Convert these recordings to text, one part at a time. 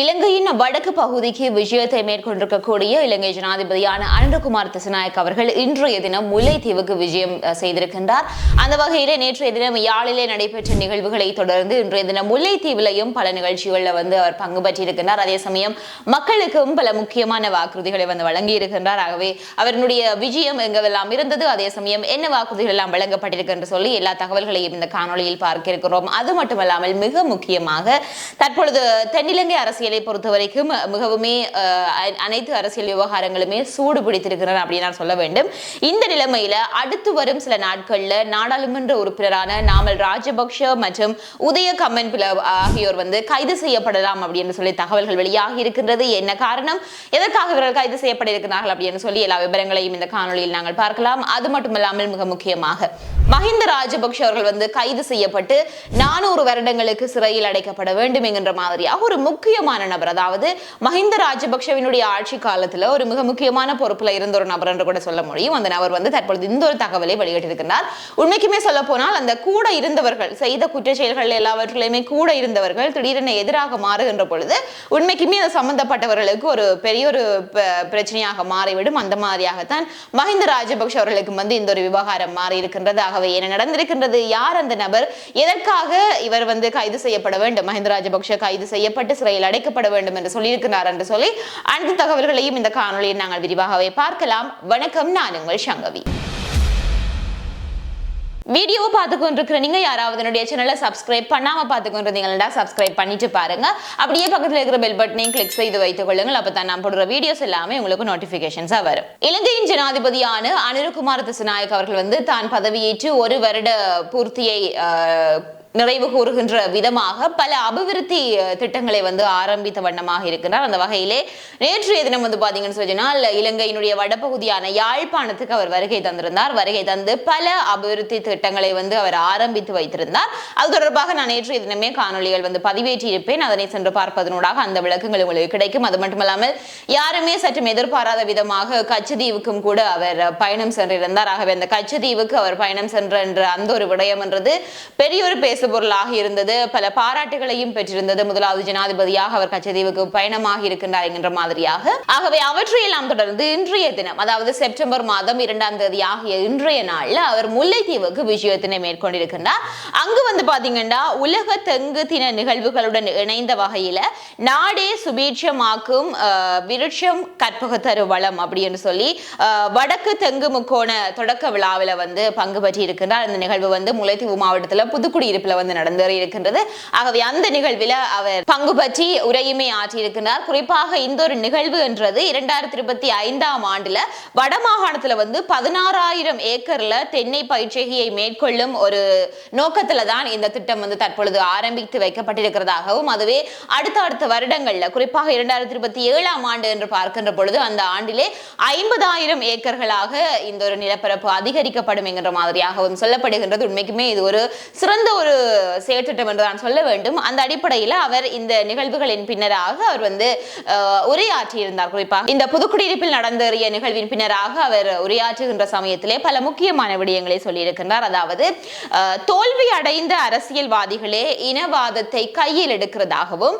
இலங்கையின் வடக்கு பகுதிக்கு விஜயத்தை மேற்கொண்டிருக்கக்கூடிய இலங்கை ஜனாதிபதியான அனந்தகுமார் திசநாயக் அவர்கள் இன்றைய தினம் முல்லைத்தீவுக்கு விஜயம் செய்திருக்கின்றார். அந்த வகையிலே நேற்றைய தினம் யாழிலே நடைபெற்ற நிகழ்வுகளை தொடர்ந்து இன்றைய தினம் முல்லைத்தீவிலையும் பல நிகழ்ச்சிகளில் வந்து அவர் பங்கு பற்றியிருக்கின்றார். அதே சமயம் மக்களுக்கும் பல முக்கியமான வாக்குறுதிகளை வந்து வழங்கி இருக்கின்றார் ஆகவே அவருடைய விஜயம் எங்கெல்லாம் இருந்தது அதே சமயம் என்ன வாக்குறுதிகள் எல்லாம் வழங்கப்பட்டிருக்கு என்று சொல்லி எல்லா தகவல்களையும் இந்த காணொளியில் பார்க்க இருக்கிறோம். அது மட்டுமல்லாமல் மிக முக்கியமாக தற்பொழுது தென்னிலங்கை அரசு அரசியலை பொறுத்த வரைக்கும் மிகவுமே அனைத்து அரசியல் விவகாரங்களுமே சூடு பிடித்திருக்கிறார் அப்படின்னு நான் சொல்ல வேண்டும். இந்த நிலைமையில அடுத்து வரும் சில நாட்கள்ல நாடாளுமன்ற உறுப்பினரான நாமல் ராஜபக்ஷ மற்றும் உதய கம்மன் பில ஆகியோர் வந்து கைது செய்யப்படலாம் அப்படின்னு சொல்லி தகவல்கள் வெளியாகி இருக்கின்றது. என்ன காரணம்? எதற்காக இவர்கள் கைது செய்யப்பட இருக்கிறார்கள் அப்படின்னு சொல்லி எல்லா விவரங்களையும் இந்த காணொலியில் நாங்கள் பார்க்கலாம். அது மட்டுமல்லாமல் மிக முக்கியமாக மஹிந்த ராஜபக்ஷ அவர்கள் வந்து கைது செய்யப்பட்டு நானூறு வருடங்களுக்கு சிறையில் அடைக்கப்பட வேண்டும் என்கின்ற மாதிரியாக ஒரு முக்கியமான நபர். அதாவது மஹிந்த ராஜபக்ஷவினுடைய ஆட்சி காலத்துல ஒரு மிக முக்கியமான பொறுப்புல இருந்த ஒரு நபர் என்று கூட சொல்ல முடியும். அந்த நபர் வந்து தற்பொழுது இந்த ஒரு தகவலை வெளியிட்டிருக்கிறார் உண்மைக்குமே சொல்ல போனால் அந்த கூட இருந்தவர்கள் செய்த குற்ற செயல்கள் எல்லாவற்றிலுமே கூட இருந்தவர்கள் திடீரென எதிராக மாறுகின்ற பொழுது உண்மைக்குமே அது சம்பந்தப்பட்டவர்களுக்கு ஒரு பெரிய ஒரு ப- பிரச்சனையாக மாறிவிடும். அந்த மாதிரியாகத்தான் மஹிந்த ராஜபக்ஷ அவர்களுக்கு வந்து இந்த ஒரு விவகாரம் மாறி இருக்கின்றதாக ஆகவே என்ன நடந்திருக்கின்றது யார் அந்த நபர் எதற்காக இவர் வந்து கைது செய்யப்பட வேண்டும் மஹிந்த ராஜபக்ஷ கைது செய்யப்பட்டு சிறையில் அடைக்கப்பட வேண்டும் என்று சொல்லியிருக்கிறார் என்று சொல்லி அனைத்து தகவல்களையும் இந்த காணொளியில் நாங்கள் விரிவாகவே பார்க்கலாம். வணக்கம் நான் உங்கள் சங்கவி. வீடியோவை பார்த்து கொண்டிருக்கிற நீங்க யாராவது என்னுடைய சேனலை சப்ஸ்கிரைப் பண்ணாம பார்த்து கொண்டிருந்தீங்கன்னா சப்ஸ்கிரைப் பண்ணிட்டு பாருங்க. அப்படியே பக்கத்துல இருக்கிற பெல் பட்டனையும் கிளிக் செய்து வைத்துக் கொள்ளுங்கள். அப்பதான் நான் போடுற வீடியோஸ் எல்லாமே உங்களுக்கு நோட்டிபிகேஷன்ஸா வரும். இலங்கையின் ஜனாதிபதியான அனிருகுமார் திசுநாயக் அவர்கள் வந்து தான் பதவியேற்று ஒரு வருட பூர்த்தியை ஆஹ், நிறைவு கூறுகின்ற விதமாக பல அபிவிருத்தி திட்டங்களை வந்து ஆரம்பித்த வண்ணமாக இருக்கிறார் அந்த வகையிலே நேற்றைய தினம் வந்து பாத்தீங்கன்னு சொன்னால் இலங்கையினுடைய வடபகுதியான யாழ்ப்பாணத்துக்கு அவர் வருகை தந்திருந்தார். வருகை தந்து பல அபிவிருத்தி திட்டங்களை வந்து அவர் ஆரம்பித்து வைத்திருந்தார். அது தொடர்பாக நான் நேற்றைய தினமே காணொளிகள் வந்து பதிவேற்றி இருப்பேன் அதனை சென்று பார்ப்பதனூடாக அந்த விளக்கங்கள் உங்களுக்கு கிடைக்கும். அது மட்டுமல்லாமல் யாருமே சற்றும் எதிர்பாராத விதமாக கச்சதீவுக்கும் கூட அவர் பயணம் சென்றிருந்தார். ஆகவே அந்த கச்சதீவுக்கு அவர் பயணம் சென்ற என்ற அந்த ஒரு விடயம் என்றது பெரிய ஒரு பேசுபொருளாக இருந்தது. பல பாராட்டுகளையும் பெற்றிருந்தது. முதலாவது ஜனாதிபதியாக அவர் கச்சதீவுக்கு பயணமாக இருக்கின்றார் என்கின்ற மாதிரியாக. ஆகவே அவற்றையெல்லாம் தொடர்ந்து இன்றைய தினம் அதாவது செப்டம்பர் மாதம் இரண்டாம் தேதி ஆகிய இன்றைய நாள்ல அவர் முல்லைத்தீவுக்கு விஜயத்தினை மேற்கொண்டிருக்கின்றார். அங்கு வந்து பாத்தீங்கன்னா உலக தெங்கு தின நிகழ்வுகளுடன் இணைந்த வகையில நாடே சுபீட்சமாக்கும் விருட்சம் கற்பக தரு வளம் அப்படின்னு சொல்லி வடக்கு தெங்கு முக்கோண தொடக்க விழாவில் வந்து பங்கு பற்றி இருக்கின்றார் இந்த நிகழ்வு வந்து முல்லைத்தீவு மாவட்டத்தில் புதுக்குடியிருப்பில் வந்து நடந்தேறி இருக்கின்றது. ஆகவே அந்த நிகழ்வில் அவர் பங்கு பற்றி உரையுமே ஆற்றியிருக்கின்றார் குறிப்பாக இந்த ஒரு நிகழ்வு என்றது இரண்டாயிரத்தி இருபத்தி ஐந்தாம் ஆண்டுல வடமாகாணத்துல வந்து பதினாறாயிரம் ஏக்கர்ல தென்னை பயிற்சிகையை மேற்கொள்ளும் ஒரு நோக்கத்துல தான் இந்த திட்டம் வந்து தற்பொழுது ஆரம்பித்து வைக்கப்பட்டிருக்கிறதாகவும் அதுவே அடுத்த அடுத்த வருடங்கள்ல குறிப்பாக இரண்டாயிரத்தி இருபத்தி ஏழாம் ஆண்டு என்று பார்க்கின்ற பொழுது அந்த ஆண்டிலே ஐம்பதாயிரம் ஏக்கர்களாக இந்த ஒரு நிலப்பரப்பு அதிகரிக்கப்படும் என்கின்ற மாதிரியாகவும் சொல்லப்படுகின்றது. உண்மைக்குமே இது ஒரு சிறந்த ஒரு செயற்திட்டம் என்று நான் சொல்ல வேண்டும். அந்த அடிப்படையில் அவர் இந்த நிகழ்வுகளின் பின்னராக அவர் வந்து உரையாற்றியிருந்தார். குறிப்பாக இந்த புதுக்குடியிருப்பில் நடந்தேறிய நிகழ்வின் பின்னராக அவர் உரையாற்றுகின்ற சமயத்திலே பல முக்கியமான விடயங்களை சொல்லியிருக்கின்றார். அதாவது தோல்வி அடைந்த அரசியல்வாதிகளே இனவாதத்தை கையில் எடுக்கிறதாகவும்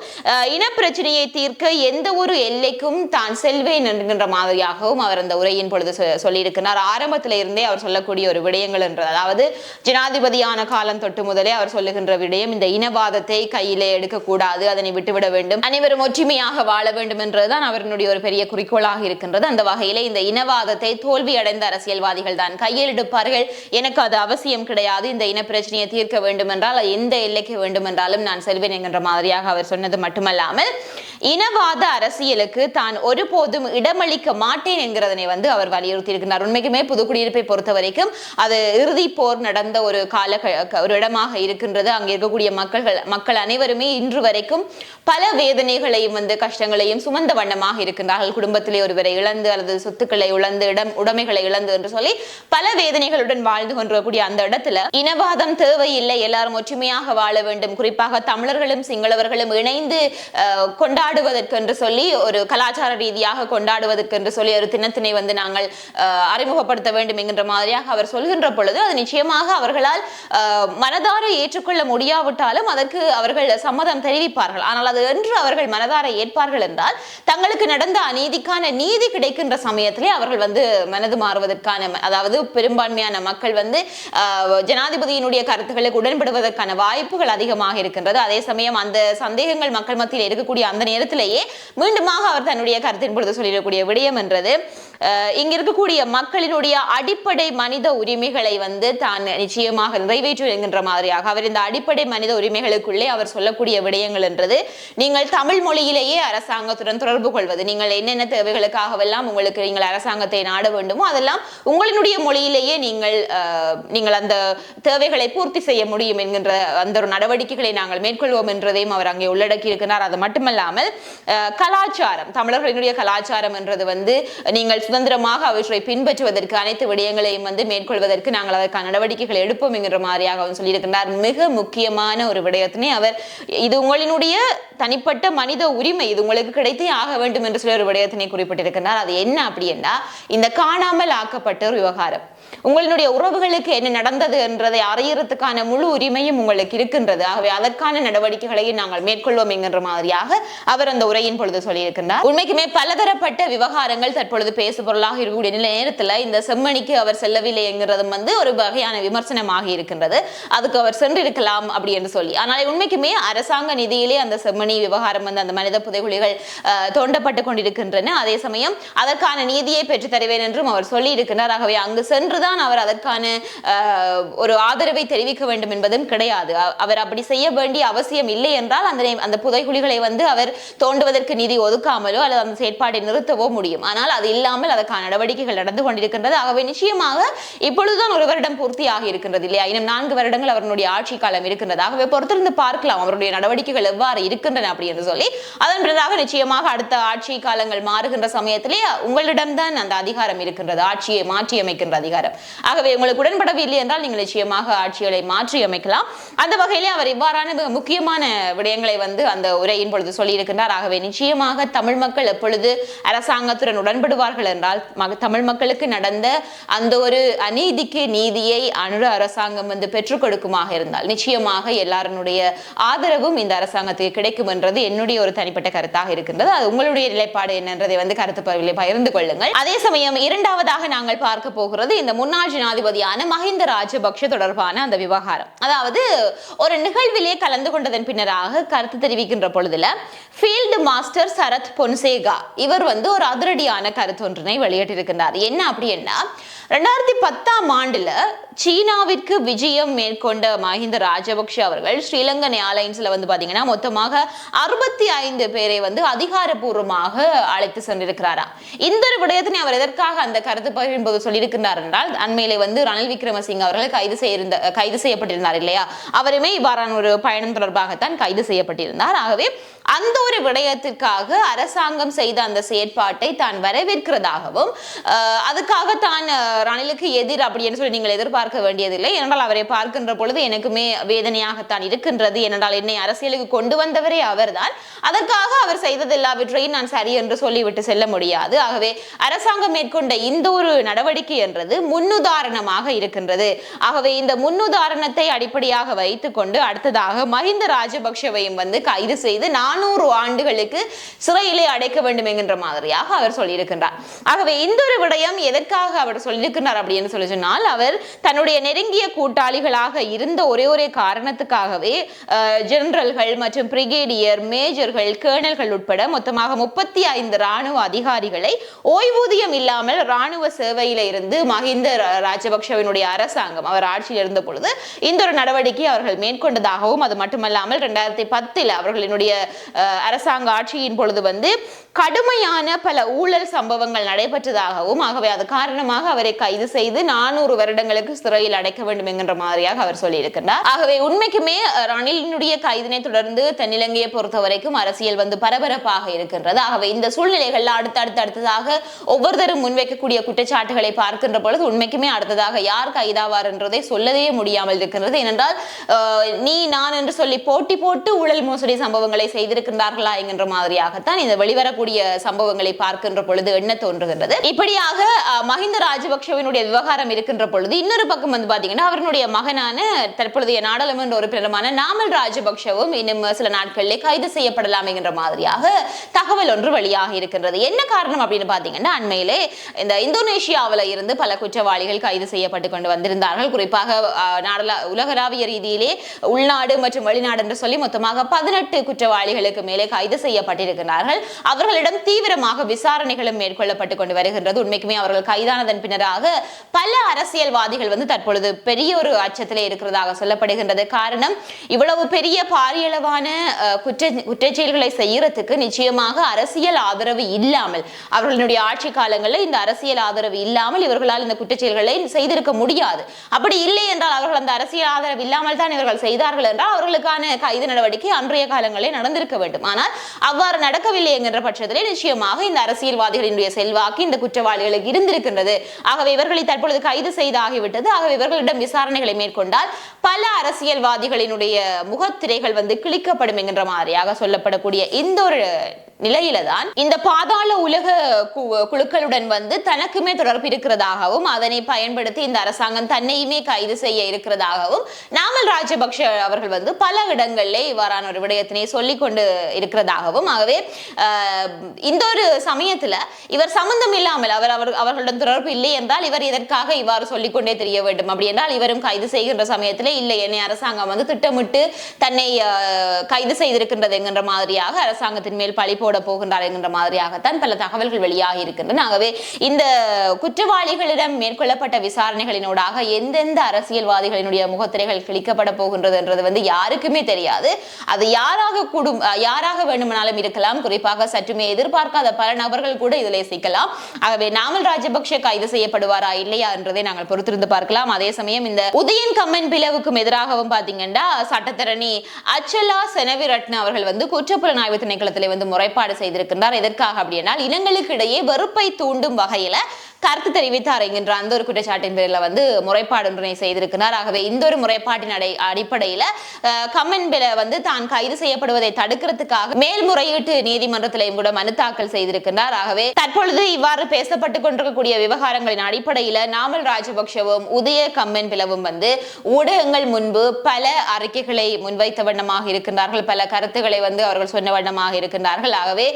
இன பிரச்சனையை தீர்க்க எந்த ஒரு எல்லைக்கும் தான் செல்வேன் என்கின்ற மாதிரியாகவும் அவர் அந்த உரையின் பொழுது சொல்லியிருக்கிறார் ஆரம்பத்தில இருந்தே அவர் சொல்லக்கூடிய ஒரு விடயங்கள் என்றது அதாவது ஜனாதிபதியான காலம் தொட்டு முதலே அவர் சொல்லுகின்ற விடயம் இந்த இனவாதத்தை கையிலே எடுக்கக்கூடாது அதனை விட்டுவிட வேண்டும். அனைவரும் ஒற்றுமையாக வாழ வேண்டும் என்றுதான் அவர்களுடைய ஒரு பெரிய குறிக்கோளாக இருக்கின்றது. அந்த வகையிலே இந்த இனவாதத்தை தோல்வி அடைந்த அரசியல்வாதிகள் தான் கையில் எடுப்பார்கள். எனக்கு அது அவசியம் கிடையாது. இந்த இன பிரச்சனையை தீர்க்க வேண்டும் என்றால் எந்த எல்லைக்கு வேண்டும் என்றாலும் நான் செல்வேன் என்கின்ற மாதிரியாக அவர் சொன்னது மட்டுமல்லாமல் இனவாத அரசியலுக்கு தான் ஒருபோதும் இடமளிக்க மாட்டேன் என்கிறதனை வந்து அவர் வலியுறுத்தி இருக்கிறார் உண்மைக்குமே புதுக்குடியிருப்பை பொறுத்த வரைக்கும் அது இறுதி போர் நடந்த ஒரு கால ஒரு இடமாக இருக்கின்றது. அங்கே இருக்கக்கூடிய மக்கள்கள் மக்கள் அனைவருமே இன்று வரைக்கும் பல வேதனைகளையும் வந்து கஷ்டங்களையும் சுமந்த வண்ணமாக இருக்கின்றார்கள். குடும்பத்திலே ஒருவரை இழந்து அல்லது சொத்துக்களை இழந்து இடம் உடைமைகளை இழந்து என்று சொல்லி பல வேதனைகளுடன் வாழ்ந்து கொண்டிருக்கக்கூடிய அந்த இடத்துல இனவாதம் தேவையில்லை. எல்லாரும் ஒற்றுமையாக வாழ வேண்டும். குறிப்பாக தமிழர்களும் சிங்களவர்களும் இணைந்து அஹ், கொண்டாடுவதற்கு என்று சொல்லி ஒரு கலாச்சார ரீதியாக கொண்டாடுவதற்கு என்று சொல்லி ஒரு தினத்தினை வந்து நாங்கள் அறிமுகப்படுத்த வேண்டும் என்கின்ற மாதிரியாக அவர் சொல்கின்ற பொழுது அது நிச்சயமாக அவர்களால் மனதார ஏற்றுக்கொள்ள முடியாவிட்டாலும் அதற்கு அவர்கள் சம்மதம் தெரிவிப்பார்கள். ஆனால் அது என்று அவர்கள் மனதார ஏற்பார்கள் என்றால் தங்களுக்கு நடந்த அநீதிக்கான நீதி கிடைக்கின்ற சமயத்திலே அவர்கள் வந்து மனது மாறுவதற்கான அதாவது பெரும்பான்மையான மக்கள் வந்து ஜனாதிபதியினுடைய கருத்துக்களுக்கு உடன்படுவதற்கான வாய்ப்புகள் அதிகமாக இருக்கின்றது. அதே சமயம் அந்த சந்தேகங்கள் மக்கள் மத்தியில் இருக்கக்கூடிய அந்த நேரத்திலேயே மீண்டுமாக அவர் தன்னுடைய கருத்தின் பொழுது சொல்லிடக்கூடிய விடயம் என்றது. இங்க இருக்கக்கூடிய மக்களினுடைய அடிப்படை மனித உரிமைகளை வந்து தான் நிச்சயமாக நிறைவேற்று என்கின்ற மாதிரியாக. அவர் இந்த அடிப்படை மனித உரிமைகளுக்குள்ளே அவர் சொல்லக்கூடிய விடயங்கள் என்றது நீங்கள் தமிழ் மொழியிலேயே அரசாங்கத்துடன் தொடர்பு கொள்வது. நீங்கள் என்னென்ன தேவைகளுக்காகவெல்லாம் உங்களுக்கு நீங்கள் அரசாங்கத்தை நாட வேண்டுமோ அதெல்லாம் உங்களினுடைய மொழியிலேயே நீங்கள் நீங்கள் அந்த தேவைகளை பூர்த்தி செய்ய முடியும் என்கின்ற அந்த ஒரு நடவடிக்கைகளை நாங்கள் மேற்கொள்வோம் என்றதையும் அவர் அங்கே உள்ளடக்கி இருக்கிறார் அது மட்டுமல்லாமல் கலாச்சாரம் தமிழர்களினுடைய கலாச்சாரம் என்றது வந்து நீங்கள் சுதந்திரமாக அவற்றை பின்பற்றுவதற்கு அனைத்து விடயங்களையும் வந்து மேற்கொள்வதற்கு நாங்கள் அதற்கான நடவடிக்கைகளை எடுப்போம் என்கிற மாதிரியாக அவர் சொல்லியிருக்கின்றார். மிக முக்கியமான ஒரு விடயத்தினை அவர் இது உங்களினுடைய தனிப்பட்ட மனித உரிமை இது உங்களுக்கு கிடைத்தே ஆக வேண்டும் என்று சொல்லி ஒரு விடயத்தினை குறிப்பிட்டிருக்கின்றார். அது என்ன அப்படின்னா இந்த காணாமல் ஆக்கப்பட்ட ஒரு விவகாரம். உங்களுடைய உறவுகளுக்கு என்ன நடந்தது என்றதை அறியறதுக்கான முழு உரிமையும் உங்களுக்கு இருக்கின்றது. ஆகவே அதற்கான நடவடிக்கைகளையும் நாங்கள் மேற்கொள்வோம் என்கின்ற மாதிரியாக அவர் அந்த உரையின் பொழுது சொல்லியிருக்கின்றார். உண்மைக்குமே பலதரப்பட்ட விவகாரங்கள் தற்பொழுது பேசு பொருளாக இருக்கக்கூடிய நேரத்தில் இந்த செம்மணிக்கு அவர் செல்லவில்லை என்கிறதும் வந்து ஒரு வகையான விமர்சனமாக இருக்கின்றது. அதுக்கு அவர் சென்றிருக்கலாம் அப்படி என்று சொல்லி. ஆனால் உண்மைக்குமே அரசாங்க நிதியிலே அந்த செம்மணி விவகாரம் வந்து அந்த மனித புதைகுழிகள் தோண்டப்பட்டு கொண்டிருக்கின்றன. அதே சமயம் அதற்கான நீதியை பெற்றுத் தருவேன் என்றும் அவர் சொல்லி இருக்கின்றார் ஆகவே அங்கு சென்று தான் அவர் அதற்கான ஒரு ஆதரவை தெரிவிக்க வேண்டும் என்பதும் கிடையாது. அவர் அப்படி செய்ய வேண்டிய அவசியம் இல்லை என்றால் அந்த அந்த புதைகுழிகளை வந்து அவர் தோண்டுவதற்கு நிதி ஒதுக்காமலோ அல்லது அந்த செயற்பாட்டை நிறுத்தவோ முடியும். ஆனால் அது இல்லாமல் அதற்கான நடவடிக்கைகள் நடந்து கொண்டிருக்கின்றது. ஆகவே நிச்சயமாக இப்பொழுதுதான் ஒரு வருடம் பூர்த்தி இருக்கின்றது இல்லையா? இன்னும் நான்கு வருடங்கள் அவருடைய ஆட்சி காலம் இருக்கின்றது. ஆகவே பொறுத்திருந்து பார்க்கலாம். அவருடைய நடவடிக்கைகள் எவ்வாறு இருக்கின்றன அப்படி என்று சொல்லி. அதன் பிறகு நிச்சயமாக அடுத்த ஆட்சி காலங்கள் மாறுகின்ற சமயத்திலே உங்களிடம்தான் அந்த அதிகாரம் இருக்கின்றது. ஆட்சியை மாற்றியமைக்கின்ற அதிகாரம். அதிகாரம் ஆகவே உங்களுக்கு உடன்படவில்லை என்றால் நீங்கள் நிச்சயமாக ஆட்சிகளை மாற்றி அமைக்கலாம் அந்த வகையிலே அவர் இவ்வாறான மிக முக்கியமான விடயங்களை வந்து அந்த உரையின் பொழுது சொல்லியிருக்கின்றார். ஆகவே நிச்சயமாக தமிழ் மக்கள் எப்பொழுது அரசாங்கத்துடன் உடன்படுவார்கள் என்றால் தமிழ் மக்களுக்கு நடந்த அந்த ஒரு அநீதிக்கு நீதியை அனுர அரசாங்கம் வந்து பெற்றுக் கொடுக்குமாக இருந்தால் நிச்சயமாக எல்லாருடைய ஆதரவும் இந்த அரசாங்கத்துக்கு கிடைக்கும் என்றது என்னுடைய ஒரு தனிப்பட்ட கருத்தாக இருக்கின்றது. அது உங்களுடைய நிலைப்பாடு என்னன்றதை வந்து கருத்து பகிர்ந்து கொள்ளுங்கள். அதே சமயம் இரண்டாவதாக நாங்கள் பார்க்க போகிறது இந்த முன்னாள் ஜனாதிபதியான மஹிந்த ராஜபக்ஷ தொடர்பான அந்த விவகாரம். அதாவது ஒரு நிகழ்விலே கலந்து கொண்டதன் பின்னராக கருத்து தெரிவிக்கின்ற பொழுதுல ஃபீல்டு மாஸ்டர் சரத் பொன்சேகா இவர் வந்து ஒரு அதிரடியான கருத்து ஒன்றினை வெளியிட்டிருக்கின்றார். என்ன அப்படின்னா ரெண்டாயிரத்தி பத்தாம் ஆண்டுல சீனாவிற்கு விஜயம் மேற்கொண்ட மஹிந்த ராஜபக்ஷ அவர்கள் ஸ்ரீலங்கன் ஏர்லைன்ஸ்ல வந்து பாத்தீங்கன்னா மொத்தமாக அறுபத்தி ஐந்து பேரை வந்து அதிகாரப்பூர்வமாக அழைத்து சென்றிருக்கிறாரா இந்த ஒரு விடயத்தினை அவர் எதற்காக அந்த கருத்து பகிரும்போது சொல்லியிருக்கிறார் என்றால் என்றால் அண்மையிலே வந்து ரணில் விக்ரமசிங்க அவர்கள் கைது செய்யிருந்த கைது செய்யப்பட்டிருந்தார் இல்லையா? அவருமே இவ்வாறான ஒரு பயணம் தொடர்பாகத்தான் கைது செய்யப்பட்டிருந்தார். ஆகவே அந்த ஒரு விடயத்திற்காக அரசாங்கம் செய்த அந்த செயற்பாட்டை தான் வரவேற்கிறதாகவும் அதுக்காக தான் ரணிலுக்கு எதிர் அப்படின்னு சொல்லி நீங்கள் எதிர்பார்க்க வேண்டியதில்லை. ஏனென்றால் அவரை பார்க்கின்ற பொழுது எனக்குமே வேதனையாகத்தான் இருக்கின்றது. ஏனென்றால் என்னை அரசியலுக்கு கொண்டு வந்தவரே அவர்தான். அதற்காக அவர் செய்தது எல்லாவற்றையும் நான் சரி என்று சொல்லிவிட்டு செல்ல முடியாது. ஆகவே அரசாங்கம் மேற்கொண்ட இந்த ஒரு நடவடிக்கை என்றது முன்னுதாரணமாக இருக்கின்றது. ஆகவே இந்த முன்னுதாரணத்தை அடிப்படையாக வைத்துக்கொண்டு அடுத்ததாக மஹிந்த ராஜபக்ஷவையும் வந்து கைது செய்து நான் நானூறு ஆண்டுகளுக்கு சிறையிலே அடைக்க வேண்டும் என்கின்ற மாதிரியாக அவர் சொல்லியிருக்கின்றார். ஆகவே இந்த ஒரு விடயம் எதற்காக அவர் சொல்லியிருக்கின்றார் அப்படின்னு சொல்லி சொன்னால் அவர் தன்னுடைய நெருங்கிய கூட்டாளிகளாக இருந்த ஒரே ஒரே காரணத்துக்காகவே ஜெனரல்கள் மற்றும் பிரிகேடியர் மேஜர்கள் கேர்னல்கள் உட்பட மொத்தமாக முப்பத்தி ஐந்து ராணுவ அதிகாரிகளை ஓய்வூதியம் இல்லாமல் ராணுவ சேவையில இருந்து மஹிந்த ராஜபக்சவினுடைய அரசாங்கம் அவர் ஆட்சியில் இருந்த பொழுது இந்த ஒரு நடவடிக்கை அவர்கள் மேற்கொண்டதாகவும் அது மட்டுமல்லாமல் ரெண்டாயிரத்தி பத்தில் அவர்களினுடைய அரசாங்க ஆட்சியின் பொழுது வந்து கடுமையான பல ஊழல் சம்பவங்கள் நடைபெற்றதாகவும் ஆகவே அது காரணமாக அவரை கைது செய்து நானூறு வருடங்களுக்கு சிறையில் அடைக்க வேண்டும் என்கின்ற மாதிரியாக அவர் சொல்லியிருக்கின்றார். ஆகவே உண்மைக்குமே ரணிலினுடைய கைதினை தொடர்ந்து தென்னிலங்கையை பொறுத்த வரைக்கும் அரசியல் வந்து பரபரப்பாக இருக்கின்றது. ஆகவே இந்த சூழ்நிலைகள்ல அடுத்தடுத்து அடுத்ததாக ஒவ்வொருத்தரும் முன்வைக்கக்கூடிய குற்றச்சாட்டுகளை பார்க்கின்ற பொழுது உண்மைக்குமே அடுத்ததாக யார் கைதாவார் என்றதை சொல்லவே முடியாமல் இருக்கின்றது. ஏனென்றால் நீ நான் என்று சொல்லி போட்டி போட்டு ஊழல் மோசடி சம்பவங்களை செய்து செய்திருக்கின்றார்களா என்கின்ற மாதிரியாகத்தான் இந்த வெளிவரக்கூடிய சம்பவங்களை பார்க்கின்ற பொழுது என்ன தோன்றுகின்றது? இப்படியாக மஹிந்த ராஜபக்ஷவினுடைய விவகாரம் இருக்கின்ற பொழுது இன்னொரு பக்கம் வந்து பாத்தீங்கன்னா அவருடைய மகனான தற்பொழுதைய நாடாளுமன்ற உறுப்பினருமான நாமல் ராஜபக்ஷவும் இன்னும் சில நாட்களிலே கைது செய்யப்படலாம் என்கின்ற மாதிரியாக தகவல் ஒன்று வெளியாக இருக்கின்றது. என்ன காரணம் அப்படின்னு பாத்தீங்கன்னா அண்மையிலே இந்த இந்தோனேஷியாவில் இருந்து பல குற்றவாளிகள் கைது செய்யப்பட்டு கொண்டு வந்திருந்தார்கள். குறிப்பாக நாடலா உலகளாவிய ரீதியிலே உள்நாடு மற்றும் வெளிநாடு என்று சொல்லி மொத்தமாக பதினெட்டு குற்றவாளிகள் குற்றவாளிகளுக்கு மேலே கைது செய்யப்பட்டிருக்கிறார்கள். அவர்களிடம் தீவிரமாக விசாரணைகளும் மேற்கொள்ளப்பட்டு கொண்டு வருகின்றது. உண்மைக்குமே அவர்கள் கைதானதன் பின்னராக பல அரசியல்வாதிகள் வந்து தற்பொழுது பெரிய ஒரு அச்சத்திலே இருக்கிறதாக சொல்லப்படுகின்றது. காரணம் இவ்வளவு பெரிய பாரியளவான குற்ற குற்றச்செயல்களை செய்யறதுக்கு நிச்சயமாக அரசியல் ஆதரவு இல்லாமல் அவர்களுடைய ஆட்சி காலங்களில் இந்த அரசியல் ஆதரவு இல்லாமல் இவர்களால் இந்த குற்றச்செயல்களை செய்திருக்க முடியாது. அப்படி இல்லை என்றால் அவர்கள் அந்த அரசியல் ஆதரவு இல்லாமல் தான் இவர்கள் செய்தார்கள் என்றால் அவர்களுக்கான கைது நடவடிக்கை அன்றைய காலங்களில் நடந்திருக்க வேண்டும். ஆனால் அவ்வாறு நடக்கவில்லை என்கின்ற பட்சத்திலே நிச்சயமாக இந்த அரசியல்வாதிகளினுடைய செல்வாக்கு இந்த குற்றவாளிகளுக்கு இருந்திருக்கின்றது. ஆகவே இவர்களை தற்பொழுது கைது செய்து ஆகிவிட்டது ஆகவே இவர்களிடம் விசாரணைகளை மேற்கொண்டால் பல அரசியல்வாதிகளினுடைய முகத்திரைகள் வந்து கிழிக்கப்படும் என்கின்ற மாதிரியாக சொல்லப்படக்கூடிய இந்த ஒரு நிலையில தான் இந்த பாதாள உலக கு- குழுக்களுடன் வந்து தனக்குமே தொடர்பு இருக்கிறதாகவும் அதனை பயன்படுத்தி இந்த அரசாங்கம் தன்னையுமே கைது செய்ய இருக்கிறதாகவும் நாமல் ராஜபக்ஷ அவர்கள் வந்து பல இடங்களிலே இவ்வாறான ஒரு விடயத்தினை சொல்லிக் கொண்டு இருக்கிறதாகவும் ஆகவே ஆஹ், இந்த ஒரு சமயத்துல இவர் சம்பந்தம் இல்லாமல் அவர் அவர் அவர்களுடன் தொடர்பு இல்லை என்றால் இவர் இதற்காக இவ்வாறு சொல்லிக்கொண்டே தெரிய வேண்டும்? அப்படி என்றால் இவரும் கைது செய்கின்ற சமயத்தில் இல்லை என்னை அரசாங்கம் வந்து திட்டமிட்டு தன்னை கைது செய்திருக்கின்றது என்கின்ற மாதிரியாக அரசாங்கத்தின் மேல் பழி போட போட போகின்றார் என்கின்ற மாதிரியாகத்தான் பல தகவல்கள் வெளியாகி இருக்கின்றன. ஆகவே இந்த குற்றவாளிகளிடம் மேற்கொள்ளப்பட்ட விசாரணைகளினூடாக எந்தெந்த அரசியல்வாதிகளினுடைய முகத்திரைகள் கிழிக்கப்பட போகின்றது என்றது வந்து யாருக்குமே தெரியாது. அது யாராக கூடும் யாராக வேண்டுமானாலும் இருக்கலாம். குறிப்பாக சற்றுமே எதிர்பார்க்காத பல நபர்கள் கூட இதில் சிக்கலாம். ஆகவே நாமல் ராஜபக்ஷ கைது செய்யப்படுவாரா இல்லையா என்றதை நாங்கள் பொறுத்திருந்து பார்க்கலாம். அதே சமயம் இந்த உதயன் கம்மன் பிளவுக்கும் எதிராகவும் பார்த்தீங்கன்னா சட்டத்தரணி அச்சலா செனவிரட்ன அவர்கள் வந்து குற்றப்புலனாய்வு திணைக்களத்தில் வந்து முறைப்பாடு செய்திருக்கின்றார். எதற்காக அப்படின்னா இனங்களுக்கு இடையே வெறுப்பை தூண்டும் வகையில கருத்து தெரிவித்தார் என்கின்ற அந்த ஒரு குற்றச்சாட்டின் பேரில் வந்து முறைப்பாடு ஒன்றினை செய்திருக்கிறார். ஆகவே இந்த ஒரு முறைப்பாட்டின் அடை அடிப்படையில் அஹ், கம்மன் பில வந்து தான் கைது செய்யப்படுவதை தடுக்கிறதுக்காக மேல்முறையீட்டு நீதிமன்றத்திலையும் கூட மனு தாக்கல் செய்திருக்கிறார். ஆகவே தற்பொழுது இவ்வாறு பேசப்பட்டு கொண்டிருக்கக்கூடிய விவகாரங்களின் அடிப்படையில் நாமல் ராஜபக்ஷவும் உதய கம்மன் பிளவும் வந்து ஊடகங்கள் முன்பு பல அறிக்கைகளை முன்வைத்த வண்ணமாக இருக்கின்றார்கள். பல கருத்துக்களை வந்து அவர்கள் சொன்ன வண்ணமாக இருக்கின்றார்கள். ஆகவே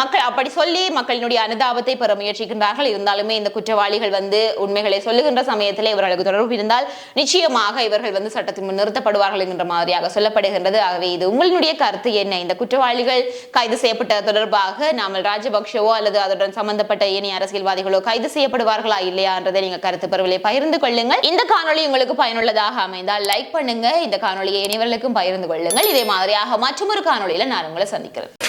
மக்கள் அப்படி சொல்லி மக்களினுடைய அனுதாபத்தை பெற முயற்சிக்கின்றார்கள். இருந்தாலுமே இந்த குற்றவாளிகள் வந்து உண்மைகளை சொல்லுகின்ற சமயத்தில் இவர்களுக்கு தொடர்பு இருந்தால் நிச்சயமாக இவர்கள் வந்து சட்டத்தின் முன் நிறுத்தப்படுவார்கள் என்கின்ற மாதிரியாக சொல்லப்படுகின்றது. ஆகவே இது உங்களுடைய கருத்து என்ன? இந்த குற்றவாளிகள் கைது செய்யப்பட்ட தொடர்பாக நாமல் ராஜபக்ஷவோ அல்லது அதனுடன் சம்பந்தப்பட்ட ஏனைய அரசியல்வாதிகளோ கைது செய்யப்படுவார்களா இல்லையா என்றதை நீங்க கருத்து பரவலை பகிர்ந்து கொள்ளுங்கள். இந்த காணொளி உங்களுக்கு பயனுள்ளதாக அமைந்தால் லைக் பண்ணுங்க. இந்த காணொலியை இனிவர்களுக்கும் பகிர்ந்து கொள்ளுங்கள். இதே மாதிரியாக மற்றொரு காணொலியில நான் உங்களை சந்திக்கிறேன்.